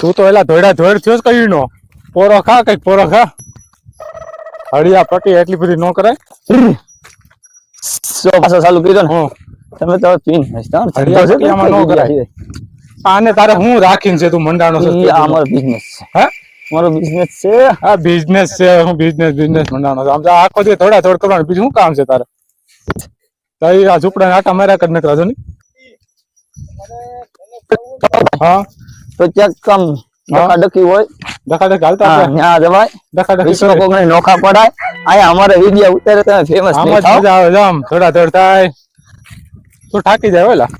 તું તો એલા ધોડા ધોડ થયો જ કઈ નો પોરો ખા કઈ પોરો ખા. હળિયા પટી એટલી બધી નો કરાય. સો પાછો ચાલુ કીધો ને તમે તો પીન હસતા હો. હરિયા પટ્ટીયામાં નો કરાય. આને તારે હું રાખીને છે તું મંડાણો છે? આ અમારો બિઝનેસ છે. હે? મારો બિઝનેસ છે. આ બિઝનેસ છે હું બિઝનેસ બિઝનેસ મંડાણો છે. આમ આખો દી થોડા થોડ કરવાનું. બીજું શું કામ છે તારે? તારી આ ઝૂંપડા આટા માર્યા કરી નથી રાજુ હા. તો ચેક કમ ડખી હોય. ડખ હાલતા હા ન્યા જવાય. ડખી વિશ્વ કરે. નોખા પડાય. અહીંયા અમારે વિડિયા ઉતારે તમે ફેમસ નહીં મજા આવે જામ થોડા થોડ થાય. તો થાકી જાય ઓલા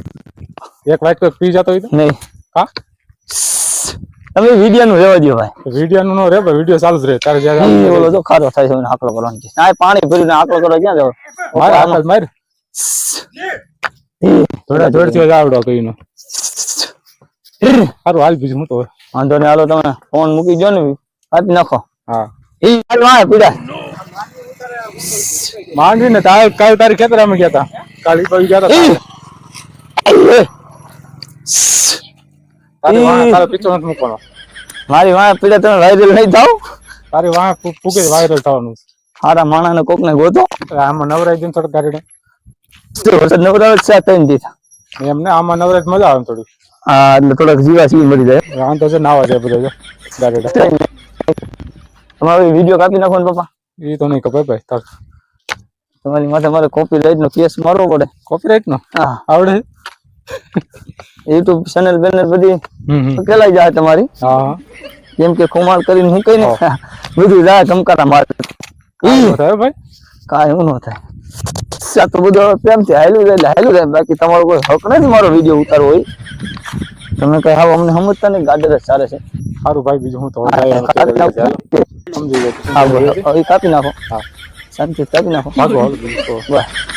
એક વાઇટ કોઈ પી જતો હોય તો. નહીં. હા? તમે વિડિયા નું રહેવા દો ભાઈ. વિડિયો નું નો રે વીડિયો ચાલુ જ રહે. તારે જ્યારે બોલો તો ખારો થાય છે આકલો કરવાનો છે. આ પાણી ભરીને આકલો કરવા ક્યાં જાવ માર આકલ માર. થોડા થોડથી આવડો કઈ નો સારું હાલ બીજું હું તો વાંધો નહીં હાલો તમે ફોન મૂકી દો ને આપી નાખો. હા. ઈ હાલ વાંહે પીડા. માંડવી ને તારે કાલ તારી ખેતરામાં ગયા તા. કાલી ગયા તા. ઈ! આઈ, એ! તારી વાહ તારો પીછો નથી મૂકવાનો. મારી વાંહે પીડા તમે વાયરલ નહીં થાવ? તારી વાહ ફૂકે વાયરલ થવાનું. હારા માણસ ને કોક ને ગોતો આમાં નવરાઈ દે થોડું જો વરસાદ નવરાવે આ ત્રણ દીધા એમને આમાં નવરાજ મજા આવે થોડી. હા એટલે થોડાક જીવા સી મરી જાય. આમ તો છે નાવા જાય બધા ગાડી તમારો વીડિયો કાપી નાખો ને પપ્પા. એ તો નહીં ખબર ભાઈ તાર. તમારી માથે મારે કોપીરાઇટ નો કેસ મારવો પડે. કોપીરાઇટ નો? હા. આવડે? યુટ્યુબ ચેનલ બેનર બધી. ફેલાઈ જાય તમારી. હા. કેમ કે ખુમાર કરીને હું કઈ ને બધું જાય ચમકારા મારે. ભાઈ. કાંઈ એવું ન થાય. તો બધું પ્રેમથી હાલ્યું જાય એટલે હાલ્યું બાકી તમારો કોઈ હક નથી મારો વીડિયો ઉતારવો હોય. તમે કઈ હા અમને સમજતા નહીં ગાડર જ ચાલે છે. સારું ભાઈ બીજું હું તો કાપી નાખો. સમજી ગયો. હા બોલો કાપી નાખો. હા. શાંતિ કાપી નાખો. બસ